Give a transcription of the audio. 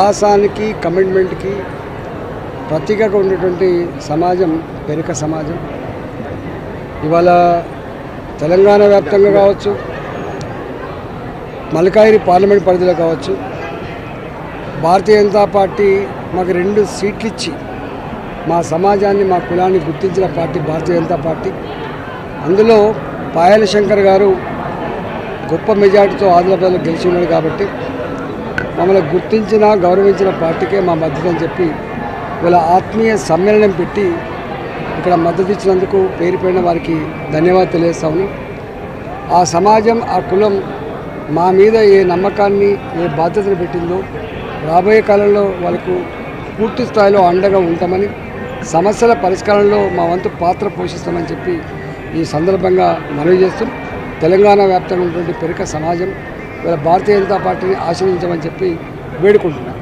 సాహసానికి కమిట్మెంట్కి ప్రతీకగా ఉన్నటువంటి సమాజం పెరిక సమాజం. ఇవాళ తెలంగాణ వ్యాప్తంగా కావచ్చు మల్కాయిరి పార్లమెంట్ పరిధిలో కావచ్చు భారతీయ జనతా పార్టీ మాకు రెండు సీట్లు ఇచ్చి మా సమాజాన్ని మా కులాన్ని గుర్తించిన పార్టీ భారతీయ జనతా పార్టీ. అందులో పాయల శంకర్ గారు గొప్ప మెజార్టీతో ఆదిలాబాద్లో గెలిచి ఉన్నాడు కాబట్టి మమ్మల్ని గుర్తించిన గౌరవించిన పార్టీకే మా మద్దతు అని చెప్పి వీళ్ళ ఆత్మీయ సమ్మేళనం పెట్టి ఇక్కడ మద్దతు ఇచ్చినందుకు పేరు వారికి ధన్యవాదాలు తెలియజేస్తా ఆ సమాజం ఆ కులం మా మీద ఏ నమ్మకాన్ని ఏ బాధ్యతను పెట్టిందో రాబోయే కాలంలో వాళ్ళకు పూర్తి స్థాయిలో అండగా ఉంటామని సమస్యల పరిష్కారంలో మా వంతు పాత్ర పోషిస్తామని చెప్పి ఈ సందర్భంగా మనవి చేస్తూ తెలంగాణ వ్యాప్తంగా ఉన్నటువంటి పెరిక సమాజం భారతీయ జనతా పార్టీని ఆశ్రయించమని చెప్పి వేడుకుంటున్నాను